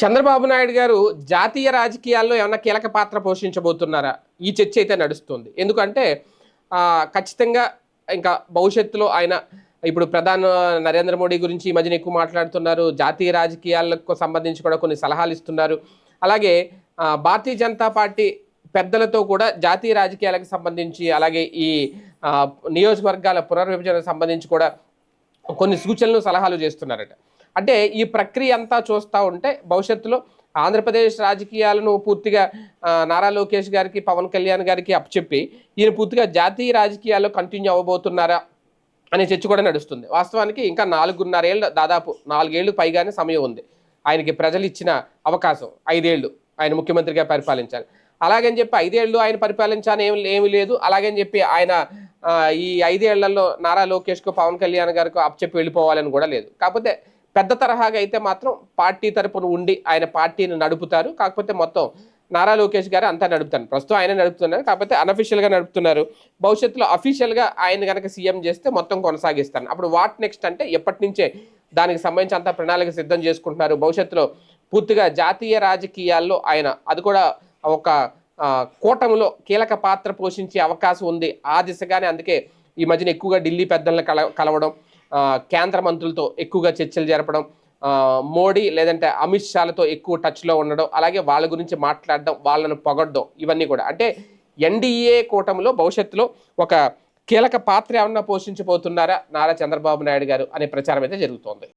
చంద్రబాబు నాయుడు గారు జాతీయ రాజకీయాల్లో ఏమన్నా కీలక పాత్ర పోషించబోతున్నారా? ఈ చర్చ అయితే నడుస్తుంది. ఎందుకంటే ఖచ్చితంగా ఇంకా భవిష్యత్తులో ఆయన ఇప్పుడు ప్రధాన నరేంద్ర మోడీ గురించి ఈ మధ్యన ఎక్కువ మాట్లాడుతున్నారు. జాతీయ రాజకీయాలకు సంబంధించి కూడా కొన్ని సలహాలు ఇస్తున్నారు. అలాగే భారతీయ జనతా పార్టీ పెద్దలతో కూడా జాతీయ రాజకీయాలకు సంబంధించి అలాగే ఈ నియోజకవర్గాల పునర్విభజనకు సంబంధించి కూడా కొన్ని సూచనలు సలహాలు చేస్తున్నారట. అంటే ఈ ప్రక్రియ అంతా చూస్తూ ఉంటే భవిష్యత్తులో ఆంధ్రప్రదేశ్ రాజకీయాలను పూర్తిగా నారా లోకేష్ గారికి పవన్ కళ్యాణ్ గారికి అప్పచెప్పి ఈయన పూర్తిగా జాతీయ రాజకీయాల్లో కంటిన్యూ అవ్వబోతున్నారా అనే చర్చ కూడా నడుస్తుంది. వాస్తవానికి ఇంకా నాలుగున్నరేళ్ళు దాదాపు నాలుగేళ్ళు పైగానే సమయం ఉంది. ఆయనకి ప్రజలు ఇచ్చిన అవకాశం ఐదేళ్ళు ఆయన ముఖ్యమంత్రిగా పరిపాలించాలి. అలాగని చెప్పి ఐదేళ్ళు ఆయన పరిపాలించాలని ఏమి ఏమి లేదు. అలాగని చెప్పి ఆయన ఈ ఐదేళ్ళలో నారా లోకేష్కు పవన్ కళ్యాణ్ గారికి అప్పచెప్పి వెళ్ళిపోవాలని కూడా లేదు. కాకపోతే పెద్ద తరహాగా అయితే మాత్రం పార్టీ తరపున ఉండి ఆయన పార్టీని నడుపుతారు. కాకపోతే మొత్తం నారా లోకేష్ గారు అంతా నడుపుతారు. ప్రస్తుతం ఆయన నడుపుతున్నారు. కాకపోతే అనఫిషియల్గా నడుపుతున్నారు. భవిష్యత్తులో అఫీషియల్గా ఆయన కనుక సీఎం చేస్తే మొత్తం కొనసాగిస్తాను అప్పుడు వాట్ నెక్స్ట్ అంటే ఎప్పటి నుంచే దానికి సంబంధించి అంతా ప్రణాళిక సిద్ధం చేసుకుంటున్నారు. భవిష్యత్తులో పూర్తిగా జాతీయ రాజకీయాల్లో ఆయన అది కూడా ఒక కూటమిలో కీలక పాత్ర పోషించే అవకాశం ఉంది. ఆ దిశగానే అందుకే ఈ మధ్యన ఎక్కువగా ఢిల్లీ పెద్దలను కల కలవడం కేంద్ర మంత్రులతో ఎక్కువగా చర్చలు జరపడం మోడీ లేదంటే అమిత్ షాలతో ఎక్కువ టచ్లో ఉండడం అలాగే వాళ్ళ గురించి మాట్లాడడం వాళ్ళను పొగడ్డం ఇవన్నీ కూడా. అంటే ఎన్డీఏ కూటమిలో భవిష్యత్తులో ఒక కీలక పాత్ర ఏమన్నా పోషించబోతున్నారా నారా చంద్రబాబు నాయుడు గారు అనే ప్రచారం అయితే జరుగుతోంది.